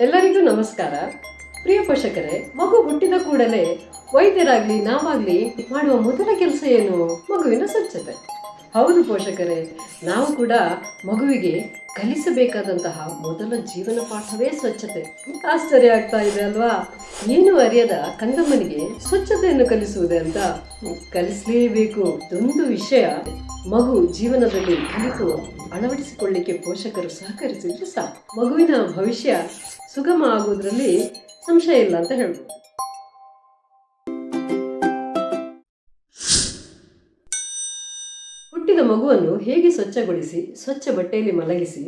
ಎಲ್ಲರಿಗೂ ನಮಸ್ಕಾರ. ಪ್ರಿಯ ಪೋಷಕರೇ, ಮಗು ಹುಟ್ಟಿದ ಕೂಡಲೇ ವೈದ್ಯರಾಗ್ಲಿ, ನಾವಾಗ್ಲಿ ಮಾಡುವ ಮೊದಲ ಕೆಲಸ ಏನು? ಮಗುವಿನ ಸ್ವಚ್ಛತೆ. ಹೌದು ಪೋಷಕರೇ, ನಾವು ಕೂಡ ಮಗುವಿಗೆ ಕಲಿಸಬೇಕಾದಂತಹ ಮೊದಲ ಜೀವನ ಪಾಠವೇ ಸ್ವಚ್ಛತೆ. ಆಶ್ಚರ್ಯ ಆಗ್ತಾ ಇದೆ ಅಲ್ವಾ? ಏನು ಅರಿಯದ ಕಂದಮ್ಮನಿಗೆ ಸ್ವಚ್ಛತೆಯನ್ನು ಕಲಿಸುವುದೇ ಅಂತ? ಕಲಿಸಲೇಬೇಕು. ಒಂದು ವಿಷಯ. ಮಗು ಜೀವನದಲ್ಲಿ ಕಲಿತು ಅಳವಡಿಸಿಕೊಳ್ಳಿಕ್ಕೆ ಪೋಷಕರು ಸಹಕರಿಸಿದ್ರೆ ಸಾಕು. ಮಗುವಿನ ಭವಿಷ್ಯ ಸುಗಮ ಆಗುವುದರಲ್ಲಿ ಸಂಶಯ ಇಲ್ಲ ಅಂತ ಹೇಳ್ಬೋದು. ಹುಟ್ಟಿದ ಮಗುವನ್ನು ಹೇಗೆ ಸ್ವಚ್ಛಗೊಳಿಸಿ, ಸ್ವಚ್ಛ ಬಟ್ಟೆಯಲ್ಲಿ ಮಲಗಿಸಿ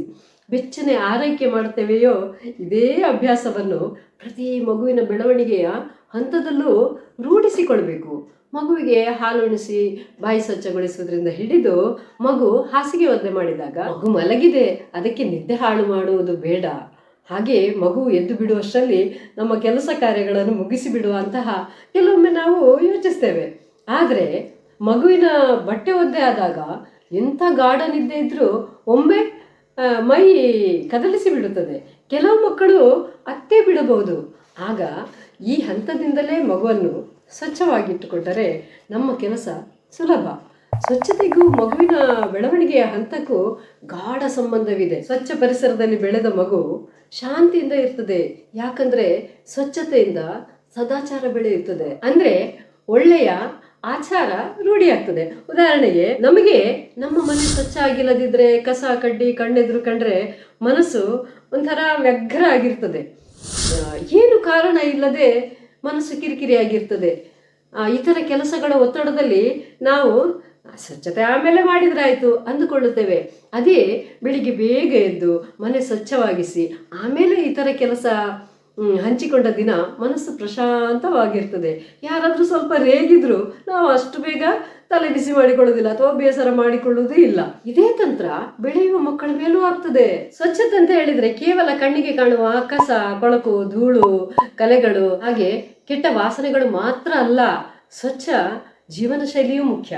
ಬೆಚ್ಚನೆ ಆರೈಕೆ ಮಾಡ್ತೇವೆಯೋ ಇದೇ ಅಭ್ಯಾಸವನ್ನು ಪ್ರತಿ ಮಗುವಿನ ಬೆಳವಣಿಗೆಯ ಹಂತದಲ್ಲೂ ರೂಢಿಸಿಕೊಳ್ಬೇಕು. ಮಗುವಿಗೆ ಹಾಲುಣಿಸಿ ಬಾಯಿ ಸ್ವಚ್ಛಗೊಳಿಸುವುದರಿಂದ ಹಿಡಿದು ಮಗು ಹಾಸಿಗೆ ಒದ್ದೆ ಮಾಡಿದಾಗ ಮಗು ಮಲಗಿದೆ, ಅದಕ್ಕೆ ನಿದ್ದೆ ಹಾಳು ಮಾಡುವುದು ಬೇಡ. ಹಾಗೆ ಮಗು ಎದ್ದು ಬಿಡುವಷ್ಟರಲ್ಲಿ ನಮ್ಮ ಕೆಲಸ ಕಾರ್ಯಗಳನ್ನು ಮುಗಿಸಿ ಬಿಡುವಂತಹ ಕೆಲವೊಮ್ಮೆ ನಾವು ಯೋಚಿಸ್ತೇವೆ. ಆದರೆ ಮಗುವಿನ ಬಟ್ಟೆ ಒದ್ದೆ ಆದಾಗ ಎಂಥ ಗಾರ್ಡನ್ ನಿದ್ದೆ ಇದ್ದರೂ ಒಮ್ಮೆ ಮೈ ಕದಲಿಸಿ ಬಿಡುತ್ತದೆ. ಕೆಲವು ಮಕ್ಕಳು ಅತ್ತೆ ಬಿಡಬಹುದು. ಆಗ ಈ ಹಂತದಿಂದಲೇ ಮಗುವನ್ನು ಸ್ವಚ್ಛವಾಗಿಟ್ಟುಕೊಂಡರೆ ನಮ್ಮ ಕೆಲಸ ಸುಲಭ. ಸ್ವಚ್ಛತೆಗೂ ಮಗುವಿನ ಬೆಳವಣಿಗೆಯ ಹಂತಕ್ಕೂ ಗಾಢ ಸಂಬಂಧವಿದೆ. ಸ್ವಚ್ಛ ಪರಿಸರದಲ್ಲಿ ಬೆಳೆದ ಮಗು ಶಾಂತಿಯಿಂದ ಇರ್ತದೆ. ಯಾಕಂದ್ರೆ ಸ್ವಚ್ಛತೆಯಿಂದ ಸದಾಚಾರ ಬೆಳೆಯುತ್ತದೆ. ಅಂದ್ರೆ ಒಳ್ಳೆಯ ಆಚಾರ ರೂಢಿಯಾಗ್ತದೆ ಉದಾಹರಣೆಗೆ, ನಮಗೆ ನಮ್ಮ ಮನೆ ಸ್ವಚ್ಛ ಆಗಿಲ್ಲದಿದ್ರೆ ಕಸ, ಕಡ್ಡಿ, ಕಣ್ಣೆದುರು ಕಂಡ್ರೆ ಮನಸ್ಸು ಒಂಥರ ವ್ಯಗ್ರ ಆಗಿರ್ತದೆ. ಏನು ಕಾರಣ ಇಲ್ಲದೆ ಮನಸ್ಸು ಕಿರಿಕಿರಿಯಾಗಿರ್ತದೆ ಆಗಿರ್ತದೆ. ಇತರ ಕೆಲಸಗಳ ಒತ್ತಡದಲ್ಲಿ ನಾವು ಸ್ವಚ್ಛತೆ ಆಮೇಲೆ ಮಾಡಿದ್ರೆ ಆಯ್ತು ಅಂದುಕೊಳ್ಳುತ್ತೇವೆ. ಅದೇ ಬೆಳಿಗ್ಗೆ ಬೇಗ ಎದ್ದು ಮನೆ ಸ್ವಚ್ಛವಾಗಿಸಿ, ಆಮೇಲೆ ಇತರ ಕೆಲಸ ಹಂಚಿಕೊಂಡ ದಿನ ಮನಸ್ಸು ಪ್ರಶಾಂತವಾಗಿರ್ತದೆ. ಯಾರಾದರೂ ಸ್ವಲ್ಪ ರೇಗಿದ್ರು ನಾವು ಅಷ್ಟು ಬೇಗ ತಲೆ ಬಿಸಿ ಮಾಡಿಕೊಳ್ಳೋದಿಲ್ಲ ಅಥವಾ ಬೇಸರ ಮಾಡಿಕೊಳ್ಳುವುದೇ ಇಲ್ಲ. ಇದೇ ತಂತ್ರ ಬೆಳೆಯುವ ಮಕ್ಕಳ ಮೇಲೂ ಆಗ್ತದೆ. ಸ್ವಚ್ಛತೆ ಅಂತ ಹೇಳಿದ್ರೆ ಕೇವಲ ಕಣ್ಣಿಗೆ ಕಾಣುವ ಕಸ ಕೊಳಕು, ಧೂಳು, ಕಲೆಗಳು, ಹಾಗೆ ಕೆಟ್ಟ ವಾಸನೆಗಳು ಮಾತ್ರ ಅಲ್ಲ, ಸ್ವಚ್ಛ ಜೀವನ ಶೈಲಿಯೂ ಮುಖ್ಯ.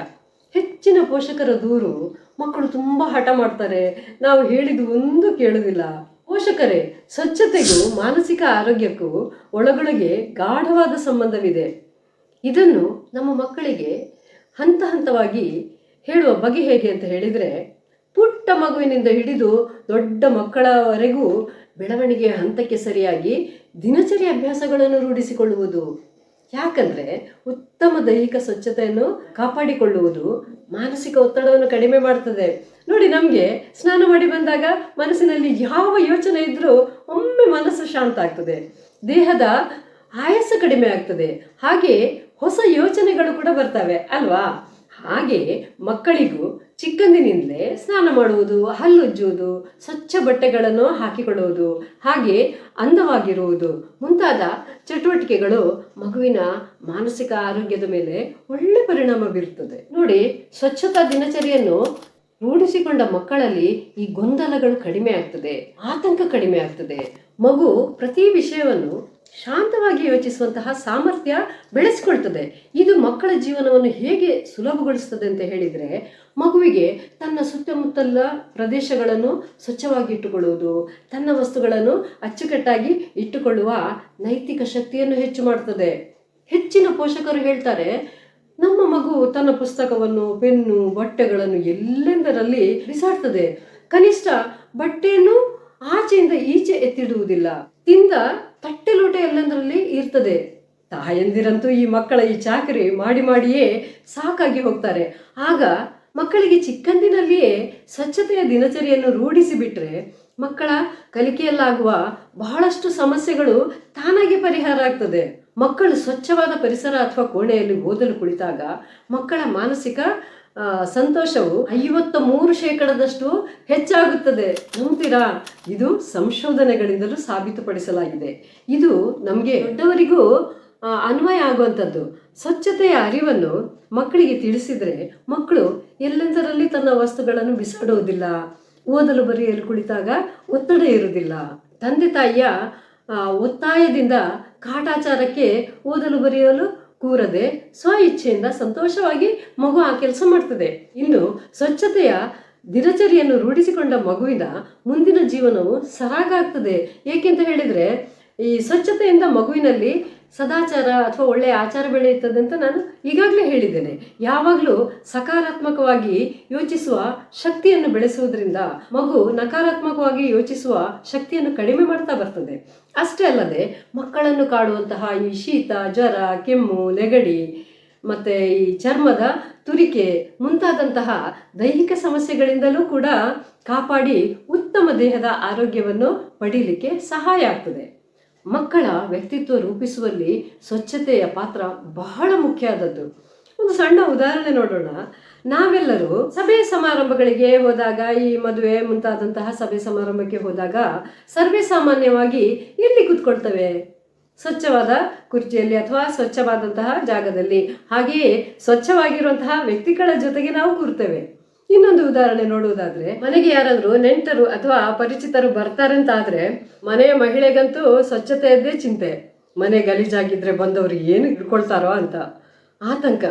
ಹೆಚ್ಚಿನ ಪೋಷಕರ ದೂರು ಮಕ್ಕಳು ತುಂಬಾ ಹಠ ಮಾಡ್ತಾರೆ. ನಾವು ಹೇಳಿದ ಒಂದು ಕೇಳುವುದಿಲ್ಲ ಪೋಷಕರೇ, ಸ್ವಚ್ಛತೆಗೂ ಮಾನಸಿಕ ಆರೋಗ್ಯಕ್ಕೂ ಒಳಗೊಳಗೆ ಗಾಢವಾದ ಸಂಬಂಧವಿದೆ. ಇದನ್ನು ನಮ್ಮ ಮಕ್ಕಳಿಗೆ ಹಂತ ಹಂತವಾಗಿ ಹೇಳುವ ಬಗೆ ಹೇಗೆ ಅಂತ ಹೇಳಿದರೆ, ಪುಟ್ಟ ಮಗುವಿನಿಂದ ಹಿಡಿದು ದೊಡ್ಡ ಮಕ್ಕಳವರೆಗೂ ಬೆಳವಣಿಗೆಯ ಹಂತಕ್ಕೆ ಸರಿಯಾಗಿ ದಿನಚರಿ ಅಭ್ಯಾಸಗಳನ್ನು ರೂಢಿಸಿಕೊಳ್ಳುವುದು. ಯಾಕಂದ್ರೆ ಉತ್ತಮ ದೈಹಿಕ ಸ್ವಚ್ಛತೆಯನ್ನು ಕಾಪಾಡಿಕೊಳ್ಳುವುದು ಮಾನಸಿಕ ಒತ್ತಡವನ್ನು ಕಡಿಮೆ ಮಾಡ್ತದೆ. ನೋಡಿ, ನಮಗೆ ಸ್ನಾನ ಮಾಡಿ ಬಂದಾಗ ಮನಸ್ಸಿನಲ್ಲಿ ಯಾವ ಯೋಚನೆ ಇದ್ರೂ ಒಮ್ಮೆ ಮನಸ್ಸು ಶಾಂತ ಆಗ್ತದೆ. ದೇಹದ ಆಯಾಸ ಕಡಿಮೆ ಆಗ್ತದೆ. ಹಾಗೆ ಹೊಸ ಯೋಚನೆಗಳು ಕೂಡ ಬರ್ತವೆ, ಅಲ್ವಾ? ಹಾಗೆ ಮಕ್ಕಳಿಗೂ ಚಿಕ್ಕಂದಿನಿಂದಲೇ ಸ್ನಾನ ಮಾಡುವುದು ಹಲ್ಲುಜ್ಜುವುದು ಸ್ವಚ್ಛ ಬಟ್ಟೆಗಳನ್ನು ಹಾಕಿಕೊಳ್ಳುವುದು, ಹಾಗೆ ಅಂದವಾಗಿರುವುದು. ಮುಂತಾದ ಚಟುವಟಿಕೆಗಳು ಮಗುವಿನ ಮಾನಸಿಕ ಆರೋಗ್ಯದ ಮೇಲೆ ಒಳ್ಳೆ ಪರಿಣಾಮ ಬೀರುತ್ತದೆ. ನೋಡಿ, ಸ್ವಚ್ಛತಾ ದಿನಚರಿಯನ್ನು ರೂಢಿಸಿಕೊಂಡ ಮಕ್ಕಳಲ್ಲಿ ಈ ಗೊಂದಲಗಳು ಕಡಿಮೆ ಆಗ್ತದೆ, ಆತಂಕ ಕಡಿಮೆ ಆಗ್ತದೆ. ಮಗು ಪ್ರತಿ ವಿಷಯವನ್ನು ಶಾಂತವಾಗಿ ಯೋಚಿಸುವಂತಹ ಸಾಮರ್ಥ್ಯ ಬೆಳೆಸಿಕೊಳ್ತದೆ. ಇದು ಮಕ್ಕಳ ಜೀವನವನ್ನು ಹೇಗೆ ಸುಲಭಗೊಳಿಸ್ತದೆ ಅಂತ ಹೇಳಿದರೆ, ಮಗುವಿಗೆ ತನ್ನ ಸುತ್ತಮುತ್ತಲ ಪ್ರದೇಶಗಳನ್ನು ಸ್ವಚ್ಛವಾಗಿ ಇಟ್ಟುಕೊಳ್ಳುವುದು, ತನ್ನ ವಸ್ತುಗಳನ್ನು ಅಚ್ಚುಕಟ್ಟಾಗಿ ಇಟ್ಟುಕೊಳ್ಳುವ ನೈತಿಕ ಶಕ್ತಿಯನ್ನು ಹೆಚ್ಚು ಮಾಡ್ತದೆ. ಹೆಚ್ಚಿನ ಪೋಷಕರು ಹೇಳ್ತಾರೆ ನಮ್ಮ ಮಗು ತನ್ನ ಪುಸ್ತಕವನ್ನು, ಪೆನ್ನು, ಬಟ್ಟೆಗಳನ್ನು ಎಲ್ಲೆಂದರಲ್ಲಿ ಬಿಸಾಡ್ತದೆ. ಕನಿಷ್ಠ ಬಟ್ಟೆಯನ್ನು ಆಚೆಯಿಂದ ಈಚೆ ಎತ್ತಿಡುವುದಿಲ್ಲ. ತಿಂದ ತಟ್ಟೆ ಲೋಟ ಎಲ್ಲೆಂದರಲ್ಲಿ ಇರ್ತದೆ. ತಾಯಂದಿರಂತೂ ಈ ಮಕ್ಕಳ ಈ ಚಾಕರಿ ಮಾಡಿ ಮಾಡಿಯೇ ಸಾಕಾಗಿ ಹೋಗ್ತಾರೆ. ಆಗ ಮಕ್ಕಳಿಗೆ ಚಿಕ್ಕಂದಿನಲ್ಲಿಯೇ ಸ್ವಚ್ಛತೆಯ ದಿನಚರಿಯನ್ನು ರೂಢಿಸಿ ಬಿಟ್ರೆ ಮಕ್ಕಳ ಕಲಿಕೆಯಲ್ಲಾಗುವ ಬಹಳಷ್ಟು ಸಮಸ್ಯೆಗಳು ತಾನಾಗಿ ಪರಿಹಾರ ಆಗ್ತದೆ. ಮಕ್ಕಳು ಸ್ವಚ್ಛವಾದ ಪರಿಸರ ಅಥವಾ ಕೋಣೆಯಲ್ಲಿ ಓದಲು ಕುಳಿತಾಗ ಮಕ್ಕಳ ಮಾನಸಿಕ ಸಂತೋಷವು ಐವತ್ತ ಮೂರು ಶೇಕಡದಷ್ಟು ಹೆಚ್ಚಾಗುತ್ತದೆ. ನಂಬ್ತೀರಾ ಇದು ಸಂಶೋಧನೆಗಳಿಂದಲೂ ಸಾಬೀತುಪಡಿಸಲಾಗಿದೆ. ಇದು ನಮಗೆ ದೊಡ್ಡವರಿಗೂ ಅನ್ವಯ ಆಗುವಂಥದ್ದು. ಸ್ವಚ್ಛತೆಯ ಅರಿವನ್ನು ಮಕ್ಕಳಿಗೆ ತಿಳಿಸಿದರೆ ಮಕ್ಕಳು ಎಲ್ಲೆಂದರಲ್ಲಿ ತನ್ನ ವಸ್ತುಗಳನ್ನು ಬಿಸಾಡುವುದಿಲ್ಲ, ಓದಲು ಬರೆಯಲು ಕುಳಿತಾಗ ಒತ್ತಡ ಇರುವುದಿಲ್ಲ. ತಂದೆ ತಾಯಿಯ ಒತ್ತಾಯದಿಂದ ಕಾಟಾಚಾರಕ್ಕೆ ಓದಲು ಬರೆಯಲು ಕೂರದೆ ಸ್ವ ಇಚ್ಛೆಯಿಂದ ಸಂತೋಷವಾಗಿ ಮಗು ಆ ಕೆಲಸ ಮಾಡ್ತದೆ. ಇನ್ನು ಸ್ವಚ್ಛತೆಯ ದಿನಚರಿಯನ್ನು ರೂಢಿಸಿಕೊಂಡ ಮಗುವಿನ ಮುಂದಿನ ಜೀವನವು ಸರಾಗಾಗ್ತದೆ ಏಕೆಂತ ಹೇಳಿದರೆ ಈ ಸ್ವಚ್ಛತೆಯಿಂದ ಮಗುವಿನಲ್ಲಿ ಸದಾಚಾರ ಅಥವಾ ಒಳ್ಳೆಯ ಆಚಾರ ಬೆಳೆಯುತ್ತದೆ ಅಂತ ನಾನು ಈಗಾಗಲೇ ಹೇಳಿದ್ದೇನೆ. ಯಾವಾಗಲೂ ಸಕಾರಾತ್ಮಕವಾಗಿ ಯೋಚಿಸುವ ಶಕ್ತಿಯನ್ನು ಬೆಳೆಸುವುದರಿಂದ ಮಗು ನಕಾರಾತ್ಮಕವಾಗಿ ಯೋಚಿಸುವ ಶಕ್ತಿಯನ್ನು ಕಡಿಮೆ ಮಾಡ್ತಾ ಬರ್ತದೆ. ಅಷ್ಟೇ ಅಲ್ಲದೆ ಮಕ್ಕಳನ್ನು ಕಾಡುವಂತಹ ಈ ಶೀತ, ಜ್ವರ, ಕೆಮ್ಮು, ನೆಗಡಿ ಮತ್ತು ಈ ಚರ್ಮದ ತುರಿಕೆ ಮುಂತಾದಂತಹ ದೈಹಿಕ ಸಮಸ್ಯೆಗಳಿಂದಲೂ ಕೂಡ ಕಾಪಾಡಿ ಉತ್ತಮ ದೇಹದ ಆರೋಗ್ಯವನ್ನು ಪಡೀಲಿಕ್ಕೆ ಸಹಾಯ ಆಗ್ತದೆ. ಮಕ್ಕಳ ವ್ಯಕ್ತಿತ್ವ ರೂಪಿಸುವಲ್ಲಿ ಸ್ವಚ್ಛತೆಯ ಪಾತ್ರ ಬಹಳ ಮುಖ್ಯ ಆದದ್ದು. ಒಂದು ಸಣ್ಣ ಉದಾಹರಣೆ ನೋಡೋಣ. ನಾವೆಲ್ಲರೂ ಸಭೆ ಸಮಾರಂಭಗಳಿಗೆ ಹೋದಾಗ, ಈ ಮದುವೆ ಮುಂತಾದಂತಹ ಸಭೆ ಸಮಾರಂಭಕ್ಕೆ ಹೋದಾಗ ಸರ್ವೇ ಸಾಮಾನ್ಯವಾಗಿ ಎಲ್ಲಿ ಕೂತ್ಕೊಳ್ತವೆ. ಸ್ವಚ್ಛವಾದ ಕುರ್ಚಿಯಲ್ಲಿ ಅಥವಾ ಸ್ವಚ್ಛವಾದಂತಹ ಜಾಗದಲ್ಲಿ. ಹಾಗೆಯೇ ಸ್ವಚ್ಛವಾಗಿರುವಂತಹ ವ್ಯಕ್ತಿಗಳ ಜೊತೆಗೆ ನಾವು ಕೂರ್ತೇವೆ. ಇನ್ನೊಂದು ಉದಾಹರಣೆ ನೋಡುವುದಾದ್ರೆ, ಮನೆಗೆ ಯಾರಾದರೂ ನೆಂಟರು ಅಥವಾ ಪರಿಚಿತರು ಬರ್ತಾರೆ ಅಂತ ಆದ್ರೆ ಮನೆಯ ಮಹಿಳೆಗಂತೂ ಸ್ವಚ್ಛತೆಯದ್ದೇ ಚಿಂತೆ. ಮನೆ ಗಲೀಜಾಗಿದ್ರೆ ಬಂದವರು ಏನು ಇಟ್ಕೊಳ್ತಾರೋ ಅಂತ. ಆತಂಕ.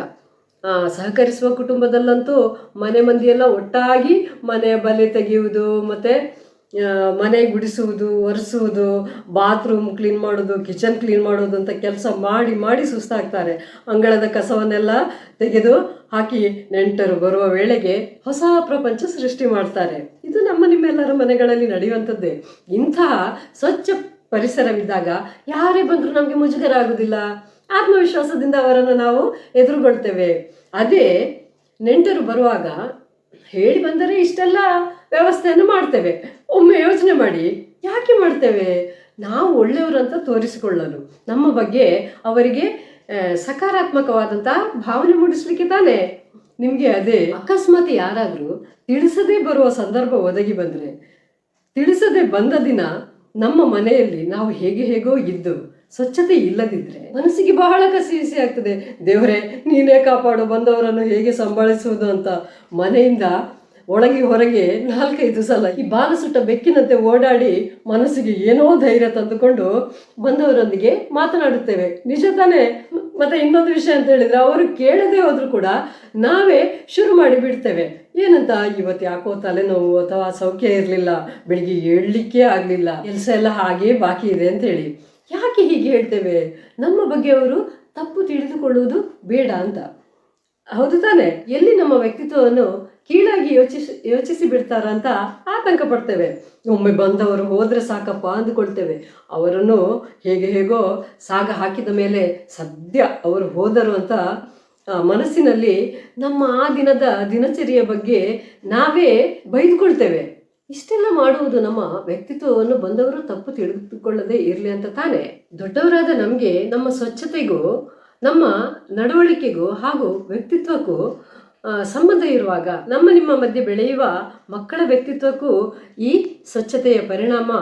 ಸಹಕರಿಸುವ ಕುಟುಂಬದಲ್ಲಂತೂ ಮನೆ ಮಂದಿಯೆಲ್ಲ ಒಟ್ಟಾಗಿ ಮನೆಯ ಬಲೆ ತೆಗೆಯುವುದು, ಮತ್ತೆ ಮನೆ ಗುಡಿಸುವುದು, ಒರೆಸುವುದು ಬಾತ್ರೂಮ್ ಕ್ಲೀನ್ ಮಾಡೋದು ಕಿಚನ್ ಕ್ಲೀನ್ ಮಾಡೋದು ಅಂತ ಕೆಲಸ ಮಾಡಿ ಮಾಡಿ ಸುಸ್ತಾಗ್ತಾರೆ. ಅಂಗಳದ ಕಸವನ್ನೆಲ್ಲ ತೆಗೆದು ಹಾಕಿ ನೆಂಟರು ಬರುವ ವೇಳೆಗೆ ಹೊಸ ಪ್ರಪಂಚ ಸೃಷ್ಟಿ ಮಾಡ್ತಾರೆ. ಇದು ನಮ್ಮ ನಿಮ್ಮೆಲ್ಲರ ಮನೆಗಳಲ್ಲಿ ನಡೆಯುವಂಥದ್ದೇ. ಇಂತಹ ಸ್ವಚ್ಛ ಪರಿಸರವಿದ್ದಾಗ ಯಾರೇ ಬಂದರೂ ನಮಗೆ ಮುಜುಗರ ಆಗುವುದಿಲ್ಲ ಆತ್ಮವಿಶ್ವಾಸದಿಂದ ಅವರನ್ನು ನಾವು ಎದುರುಗೊಳ್ತೇವೆ. ಅದೇ ನೆಂಟರು ಬರುವಾಗ ಹೇಳಿ ಬಂದರೆ ಇಷ್ಟೆಲ್ಲ ವ್ಯವಸ್ಥೆಯನ್ನು ಮಾಡ್ತೇವೆ. ಒಮ್ಮೆ ಯೋಚನೆ ಮಾಡಿ, ಯಾಕೆ ಮಾಡ್ತೇವೆ? ನಾವು ಒಳ್ಳೆಯವರು ಅಂತ ತೋರಿಸಿಕೊಳ್ಳಲು. ನಮ್ಮ ಬಗ್ಗೆ ಅವರಿಗೆ ಸಕಾರಾತ್ಮಕವಾದಂತಹ ಭಾವನೆ ಮೂಡಿಸ್ಲಿಕ್ಕೆ ತಾನೇ? ನಿಮಗೆ ಅದೇ. ಅಕಸ್ಮಾತ್ ಯಾರಾದರೂ ತಿಳಿಸದೇ ಬರುವ ಸಂದರ್ಭ ಒದಗಿ ಬಂದರೆ, ತಿಳಿಸದೆ ಬಂದ ದಿನ ನಮ್ಮ ಮನೆಯಲ್ಲಿ ನಾವು ಹೇಗೆ ಹೇಗೋ ಇದ್ದು, ಸ್ವಚ್ಛತೆ ಇಲ್ಲದಿದ್ರೆ ಮನಸ್ಸಿಗೆ ಬಹಳ ಕಸಿವಿಸಿ ಆಗ್ತದೆ. ದೇವರೇ, ನೀನೇ ಕಾಪಾಡು, ಬಂದವರನ್ನು ಹೇಗೆ ಸಂಭಾಳಿಸುವುದು ಅಂತ ಮನೆಯಿಂದ ಒಳಗೆ ಹೊರಗೆ ನಾಲ್ಕೈದು ಸಲ ಈ ಬಾಲ ಸುಟ್ಟ ಬೆಕ್ಕಿನಂತೆ ಓಡಾಡಿ ಮನಸ್ಸಿಗೆ ಏನೋ ಧೈರ್ಯ ತಂದುಕೊಂಡು ಬಂದವರೊಂದಿಗೆ ಮಾತನಾಡುತ್ತೇವೆ. ನಿಜ ತಾನೇ? ಮತ್ತೆ ಇನ್ನೊಂದು ವಿಷಯ ಅಂತ ಹೇಳಿದ್ರೆ ಅವರು ಕೇಳದೆ ಹೋದ್ರು ಕೂಡ ನಾವೇ ಶುರು ಮಾಡಿ ಬಿಡ್ತೇವೆ. ಏನಂತ? ಇವತ್ತು ಯಾಕೋ ತಲೆನೋವು ಅಥವಾ ಸೌಖ್ಯ ಇರಲಿಲ್ಲ, ಬೆಳಿಗ್ಗೆ ಏಳಲಿಕ್ಕೆ ಆಗಲಿಲ್ಲ, ಕೆಲಸ ಎಲ್ಲ ಹಾಗೆ ಬಾಕಿ ಇದೆ ಅಂತ ಹೇಳಿ. ಯಾಕೆ ಹೀಗೆ ಹೇಳ್ತೇವೆ? ನಮ್ಮ ಬಗ್ಗೆ ಅವರು ತಪ್ಪು ತಿಳಿದುಕೊಳ್ಳುವುದು ಬೇಡ ಅಂತ. ಹೌದು ತಾನೆ? ಎಲ್ಲಿ ನಮ್ಮ ವ್ಯಕ್ತಿತ್ವವನ್ನು ಕೀಳಾಗಿ ಯೋಚಿಸಿ ಯೋಚಿಸಿ ಬಿಡ್ತಾರ ಅಂತ ಆತಂಕ ಪಡ್ತೇವೆ. ಒಮ್ಮೆ ಬಂದವರು ಹೋದ್ರೆ ಸಾಕಪ್ಪ ಅಂದುಕೊಳ್ತೇವೆ. ಅವರನ್ನು ಹೇಗೆ ಹೇಗೋ ಸಾಗ ಹಾಕಿದ ಮೇಲೆ ಸದ್ಯ ಅವರು ಹೋದರು ಅಂತ ಮನಸ್ಸಿನಲ್ಲಿ ನಮ್ಮ ಆ ದಿನದ ದಿನಚರಿಯ ಬಗ್ಗೆ ನಾವೇ ಬೈದುಕೊಳ್ತೇವೆ. ಇಷ್ಟೆಲ್ಲ ಮಾಡುವುದು ನಮ್ಮ ವ್ಯಕ್ತಿತ್ವವನ್ನು ಬಂದವರು ತಪ್ಪು ತಿಳಿದುಕೊಳ್ಳದೆ ಇರಲಿ ಅಂತ ತಾನೇ. ದೊಡ್ಡವರಾದ ನಮಗೆ ನಮ್ಮ ಸ್ವಚ್ಛತೆಗೂ, ನಮ್ಮ ನಡವಳಿಕೆಗೂ ಹಾಗೂ ವ್ಯಕ್ತಿತ್ವಕ್ಕೂ ಸಂಬಂಧ ಇರುವಾಗ ನಮ್ಮ ನಿಮ್ಮ ಮಧ್ಯೆ ಬೆಳೆಯುವ ಮಕ್ಕಳ ವ್ಯಕ್ತಿತ್ವಕ್ಕೂ ಈ ಸ್ವಚ್ಛತೆಯ ಪರಿಣಾಮ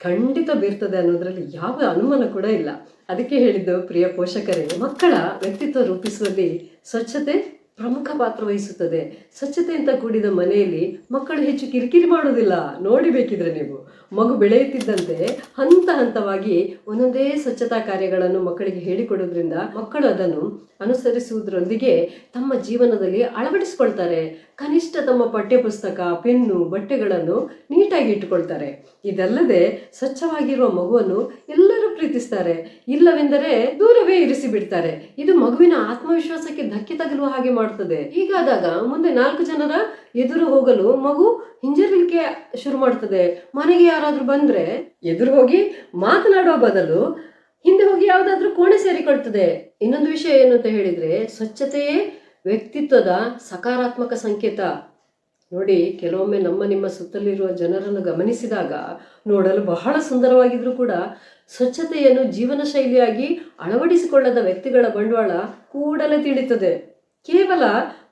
ಖಂಡಿತ ಬೀರ್ತದೆ ಅನ್ನೋದರಲ್ಲಿ ಯಾವ ಅನುಮಾನ ಕೂಡ ಇಲ್ಲ. ಅದಕ್ಕೆ ಹೇಳಿದ್ದು ಪ್ರಿಯ ಪೋಷಕರೇ, ಮಕ್ಕಳ ವ್ಯಕ್ತಿತ್ವ ರೂಪಿಸುವಲ್ಲಿ ಸ್ವಚ್ಛತೆ ಪ್ರಮುಖ ಪಾತ್ರ ವಹಿಸುತ್ತದೆ. ಸ್ವಚ್ಛತೆಯಿಂದ ಕೂಡಿದ ಮನೆಯಲ್ಲಿ ಮಕ್ಕಳು ಹೆಚ್ಚು ಕಿರಿಕಿರಿ ಮಾಡೋದಿಲ್ಲ ನೋಡಿಬೇಕಿದ್ರೆ ನೀವು. ಮಗು ಬೆಳೆಯುತ್ತಿದ್ದಂತೆ ಹಂತ ಹಂತವಾಗಿ ಒಂದೊಂದೇ ಸ್ವಚ್ಛತಾ ಕಾರ್ಯಗಳನ್ನು ಮಕ್ಕಳಿಗೆ ಹೇಳಿಕೊಡೋದ್ರಿಂದ ಮಕ್ಕಳು ಅದನ್ನು ಅನುಸರಿಸುವುದರೊಂದಿಗೆ ತಮ್ಮ ಜೀವನದಲ್ಲಿ ಅಳವಡಿಸಿಕೊಳ್ತಾರೆ. ಕನಿಷ್ಠ ತಮ್ಮ ಪಠ್ಯಪುಸ್ತಕ, ಪೆನ್ನು, ಬಟ್ಟೆಗಳನ್ನು ನೀಟಾಗಿ ಇಟ್ಟುಕೊಳ್ತಾರೆ. ಇದಲ್ಲದೆ ಸ್ವಚ್ಛವಾಗಿರುವ ಮಗುವನ್ನು ಎಲ್ಲರೂ ಪ್ರೀತಿಸ್ತಾರೆ. ಇಲ್ಲವೆಂದರೆ ದೂರವೇ ಇರಿಸಿ ಬಿಡ್ತಾರೆ ಇದು ಮಗುವಿನ ಆತ್ಮವಿಶ್ವಾಸಕ್ಕೆ ಧಕ್ಕೆ ತಗಲುವ ಹಾಗೆ ಮಾಡುತ್ತದೆ. ಹೀಗಾದಾಗ ಮುಂದೆ ನಾಲ್ಕು ಜನರ ಎದುರು ಹೋಗಲು ಮಗು ಹಿಂಜರಿಲಿಕ್ಕೆ ಶುರು ಮಾಡ್ತದೆ. ಮನೆಗೆ ಯಾರಾದ್ರೂ ಬಂದ್ರೆ ಎದುರು ಹೋಗಿ ಮಾತನಾಡುವ ಬದಲು ಹಿಂದೆ ಹೋಗಿ ಯಾವುದಾದ್ರೂ ಕೋಣೆ ಸೇರಿಕೊಳ್ತದೆ. ಇನ್ನೊಂದು ವಿಷಯ ಏನು ಅಂತ ಹೇಳಿದ್ರೆ ಸ್ವಚ್ಛತೆಯೇ ವ್ಯಕ್ತಿತ್ವದ ಸಕಾರಾತ್ಮಕ ಸಂಕೇತ. ನೋಡಿ, ಕೆಲವೊಮ್ಮೆ ನಮ್ಮ ನಿಮ್ಮ ಸುತ್ತಲಿರುವ ಜನರನ್ನು ಗಮನಿಸಿದಾಗ ನೋಡಲು ಬಹಳ ಸುಂದರವಾಗಿದ್ರೂ ಕೂಡ ಸ್ವಚ್ಛತೆಯನ್ನು ಜೀವನ ಶೈಲಿಯಾಗಿ ಅಳವಡಿಸಿಕೊಳ್ಳದ ವ್ಯಕ್ತಿಗಳ ಬಂಡವಾಳ ಕೂಡಲೇ ತಿಳಿತದೆ. ಕೇವಲ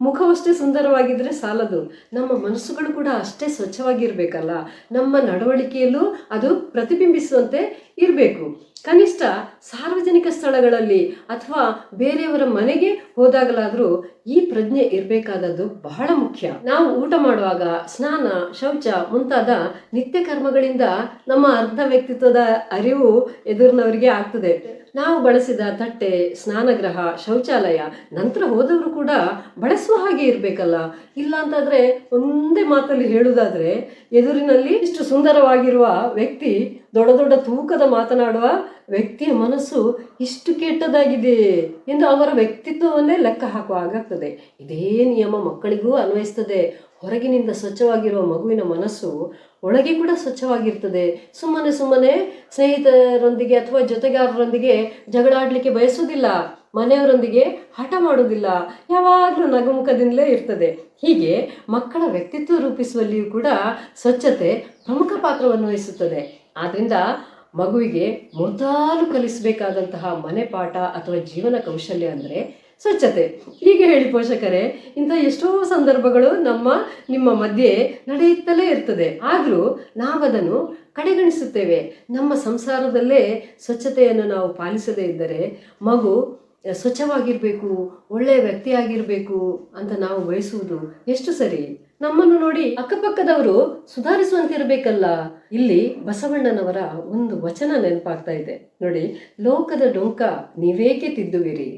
ಮುಖವಷ್ಟೇ ಸುಂದರವಾಗಿದ್ದರೆ ಸಾಲದು. ನಮ್ಮ ಮನಸ್ಸುಗಳು ಕೂಡ ಅಷ್ಟೇ ಸ್ವಚ್ಛವಾಗಿರಬೇಕಲ್ಲ. ನಮ್ಮ ನಡವಳಿಕೆಯಲ್ಲೂ ಅದು ಪ್ರತಿಬಿಂಬಿಸುವಂತೆ ಇರಬೇಕು. ಕನಿಷ್ಠ ಸಾರ್ವಜನಿಕ ಸ್ಥಳಗಳಲ್ಲಿ ಅಥವಾ ಬೇರೆಯವರ ಮನೆಗೆ ಹೋದಾಗಲಾದರೂ ಈ ಪ್ರಜ್ಞೆ ಇರಬೇಕಾದದ್ದು ಬಹಳ ಮುಖ್ಯ. ನಾವು ಊಟ ಮಾಡುವಾಗ ಸ್ನಾನ, ಶೌಚ ಮುಂತಾದ ನಿತ್ಯ ಕರ್ಮಗಳಿಂದ ನಮ್ಮ ಅರ್ಧ ವ್ಯಕ್ತಿತ್ವದ ಅರಿವು ಎದುರಿನವರಿಗೆ ಆಗ್ತದೆ. ನಾವು ಬಳಸಿದ ತಟ್ಟೆ ಸ್ನಾನಗೃಹ ಶೌಚಾಲಯ, ನಂತರ ಹೋದವರು ಕೂಡ ಬಳಸುವ ಹಾಗೆ ಇರಬೇಕಲ್ಲ. ಇಲ್ಲ ಅಂತಾದ್ರೆ ಒಂದೇ ಮಾತಲ್ಲಿ ಹೇಳುವುದಾದ್ರೆ ಎದುರಿನಲ್ಲಿ ಇಷ್ಟು ಸುಂದರವಾಗಿರುವ ವ್ಯಕ್ತಿ ದೊಡ್ಡ ದೊಡ್ಡ ತೂಕದ ಮಾತನಾಡುವ ವ್ಯಕ್ತಿಯ ಮನಸ್ಸು ಇಷ್ಟು ಕೆಟ್ಟದಾಗಿದೆ ಎಂದು ಅವರ ವ್ಯಕ್ತಿತ್ವವನ್ನೇ ಲೆಕ್ಕ ಹಾಕುವ ಹಾಗಾಗ್ತದೆ. ಇದೇ ನಿಯಮ ಮಕ್ಕಳಿಗೂ ಅನ್ವಯಿಸ್ತದೆ. ಹೊರಗಿನಿಂದ ಸ್ವಚ್ಛವಾಗಿರುವ ಮಗುವಿನ ಮನಸ್ಸು ಒಳಗೆ ಕೂಡ ಸ್ವಚ್ಛವಾಗಿರ್ತದೆ. ಸುಮ್ಮನೆ ಸುಮ್ಮನೆ ಸ್ನೇಹಿತರೊಂದಿಗೆ ಅಥವಾ ಜೊತೆಗಾರರೊಂದಿಗೆ ಜಗಳಾಡಲಿಕ್ಕೆ ಬಯಸುವುದಿಲ್ಲ. ಮನೆಯವರೊಂದಿಗೆ ಹಠ ಮಾಡುವುದಿಲ್ಲ. ಯಾವಾಗಲೂ ನಗುಮುಖದಿಂದಲೇ ಇರ್ತದೆ. ಹೀಗೆ ಮಕ್ಕಳ ವ್ಯಕ್ತಿತ್ವ ರೂಪಿಸುವಲ್ಲಿಯೂ ಕೂಡ ಸ್ವಚ್ಛತೆ ಪ್ರಮುಖ ಪಾತ್ರವನ್ನು ವಹಿಸುತ್ತದೆ. ಆದ್ದರಿಂದ ಮಗುವಿಗೆ ಮೊದಲು ಕಲಿಸಬೇಕಾದಂತಹ ಮನೆ ಪಾಠ ಅಥವಾ ಜೀವನ ಕೌಶಲ್ಯ ಅಂದರೆ ಸ್ವಚ್ಛತೆ. ಹೀಗೆ ಹೇಳಿ ಪೋಷಕರೇ, ಇಂಥ ಎಷ್ಟೋ ಸಂದರ್ಭಗಳು ನಮ್ಮ, ನಿಮ್ಮ ಮಧ್ಯೆ ನಡೆಯುತ್ತಲೇ ಇರ್ತದೆ. ಆದರೂ ನಾವದನ್ನು ಕಡೆಗಣಿಸುತ್ತೇವೆ. ನಮ್ಮ ಸಂಸಾರದಲ್ಲೇ ಸ್ವಚ್ಛತೆಯನ್ನು ನಾವು ಪಾಲಿಸದೇ ಇದ್ದರೆ ಮಗು ಸ್ವಚ್ಛವಾಗಿರಬೇಕು ಒಳ್ಳೆಯ ವ್ಯಕ್ತಿಯಾಗಿರಬೇಕು ಅಂತ ನಾವು ಬಯಸುವುದು ಎಷ್ಟು ಸರಿ? ನಮ್ಮನ್ನು ನೋಡಿ ಅಕ್ಕಪಕ್ಕದವರು ಸುಧಾರಿಸುವಂತಿರಬೇಕಲ್ಲ. ಇಲ್ಲಿ ಬಸವಣ್ಣನವರ ಒಂದು ವಚನ ನೆನಪಾಗ್ತಾ ಇದೆ. ನೋಡಿ, ಲೋಕದ ಡೊಂಕ ನೀವೇಕೆ ತಿದ್ದುವಿರಿ?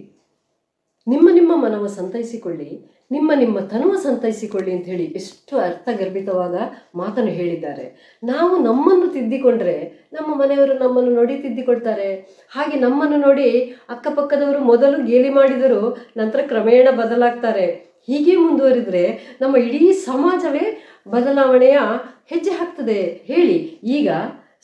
ನಿಮ್ಮ ನಿಮ್ಮ ಮನವ ಸಂತೈಸಿಕೊಳ್ಳಿ, ನಿಮ್ಮ ನಿಮ್ಮ ತನುವ ಸಂತೈಸಿಕೊಳ್ಳಿ ಅಂತ ಹೇಳಿ ಎಷ್ಟು ಅರ್ಥಗರ್ಭಿತವಾದ ಮಾತನ್ನು ಹೇಳಿದ್ದಾರೆ. ನಾವು ನಮ್ಮನ್ನು ತಿದ್ದಿಕೊಂಡ್ರೆ ನಮ್ಮ ಮನೆಯವರು ನಮ್ಮನ್ನು ನೋಡಿ ತಿದ್ದಿಕೊಳ್ತಾರೆ. ಹಾಗೆ ನಮ್ಮನ್ನು ನೋಡಿ ಅಕ್ಕಪಕ್ಕದವರು ಮೊದಲು ಗೇಲಿ ಮಾಡಿದರು ನಂತರ ಕ್ರಮೇಣ ಬದಲಾಗ್ತಾರೆ. ಹೀಗೆ ಮುಂದುವರಿದ್ರೆ ನಮ್ಮ ಇಡೀ ಸಮಾಜವೇ ಬದಲಾವಣೆಯ ಹೆಜ್ಜೆ ಹಾಕ್ತದೆ ಹೇಳಿ. ಈಗ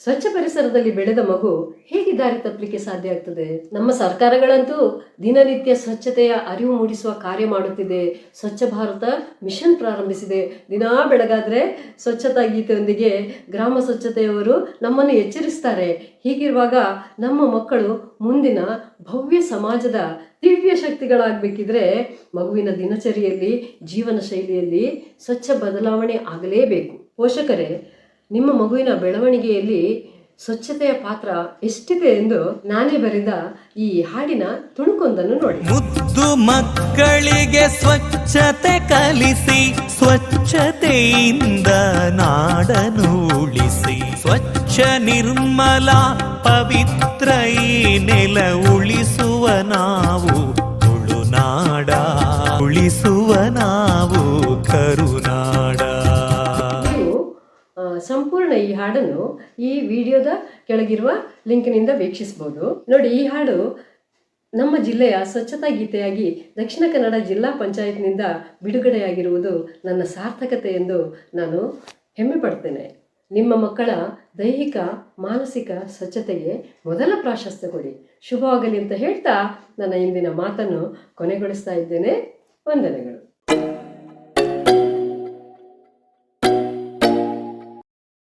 ಸ್ವಚ್ಛ ಪರಿಸರದಲ್ಲಿ ಬೆಳೆದ ಮಗು ಹೇಗೆ ದಾರಿ ತಪ್ಪಲಿಕ್ಕೆ ಸಾಧ್ಯ ಆಗ್ತದೆ? ನಮ್ಮ ಸರ್ಕಾರಗಳಂತೂ ದಿನನಿತ್ಯ ಸ್ವಚ್ಛತೆಯ ಅರಿವು ಮೂಡಿಸುವ ಕಾರ್ಯ ಮಾಡುತ್ತಿದೆ. ಸ್ವಚ್ಛ ಭಾರತ ಮಿಷನ್ ಪ್ರಾರಂಭಿಸಿದೆ. ದಿನಾ ಬೆಳಗಾದ್ರೆ ಸ್ವಚ್ಛತಾ ಗೀತೆಯೊಂದಿಗೆ ಗ್ರಾಮ ಸ್ವಚ್ಛತೆಯವರು ನಮ್ಮನ್ನು ಎಚ್ಚರಿಸ್ತಾರೆ. ಹೀಗಿರುವಾಗ ನಮ್ಮ ಮಕ್ಕಳು ಮುಂದಿನ ಭವ್ಯ ಸಮಾಜದ ದಿವ್ಯ ಶಕ್ತಿಗಳಾಗಬೇಕಿದ್ರೆ ಮಗುವಿನ ದಿನಚರಿಯಲ್ಲಿ ಜೀವನ ಶೈಲಿಯಲ್ಲಿ ಸ್ವಚ್ಛ ಬದಲಾವಣೆ ಆಗಲೇಬೇಕು. ಪೋಷಕರೇ ನಿಮ್ಮ ಮಗುವಿನ ಬೆಳವಣಿಗೆಯಲ್ಲಿ ಸ್ವಚ್ಛತೆಯ ಪಾತ್ರ ಎಷ್ಟಿದೆ ಎಂದು ನಾನೇ ಬರೆದ ಈ ಹಾಡಿನ ತುಣುಕೊಂದನ್ನು ನೋಡಿ. ಮುದ್ದು ಮಕ್ಕಳಿಗೆ ಸ್ವಚ್ಛತೆ ಕಲಿಸಿ ಸ್ವಚ್ಛತೆಯಿಂದ ನಾಡನು ಉಳಿಸಿ. ಸ್ವಚ್ಛ ನಿರ್ಮಲ ಪವಿತ್ರ ಈ ನೆಲ ಉಳಿಸುವ ನಾವು ತುಳುನಾಡ. ಉಳಿಸುವ ನಾವು ಆ, ಸಂಪೂರ್ಣ ಈ ಹಾಡನ್ನು ಈ ವಿಡಿಯೋದ ಕೆಳಗಿರುವ ಲಿಂಕ್ನಿಂದ ವೀಕ್ಷಿಸಬಹುದು ನೋಡಿ, ಈ ಹಾಡು ನಮ್ಮ ಜಿಲ್ಲೆಯ ಸ್ವಚ್ಛತಾ ಗೀತೆಯಾಗಿ ದಕ್ಷಿಣ ಕನ್ನಡ ಜಿಲ್ಲಾ ಪಂಚಾಯತ್ನಿಂದ ಬಿಡುಗಡೆಯಾಗಿರುವುದು ನನ್ನ ಸಾರ್ಥಕತೆ ಎಂದು ನಾನು ಹೆಮ್ಮೆ ಪಡ್ತೇನೆ. ನಿಮ್ಮ ಮಕ್ಕಳ ದೈಹಿಕ, ಮಾನಸಿಕ ಸ್ವಚ್ಛತೆಗೆ ಮೊದಲ ಪ್ರಾಶಸ್ತ್ಯ ಕೊಡಿ. ಶುಭವಾಗಲಿ ಅಂತ ಹೇಳ್ತಾ ನನ್ನ ಇಂದಿನ ಮಾತನ್ನು ಕೊನೆಗೊಳಿಸ್ತಾ ಇದ್ದೇನೆ. ವಂದನೆಗಳು.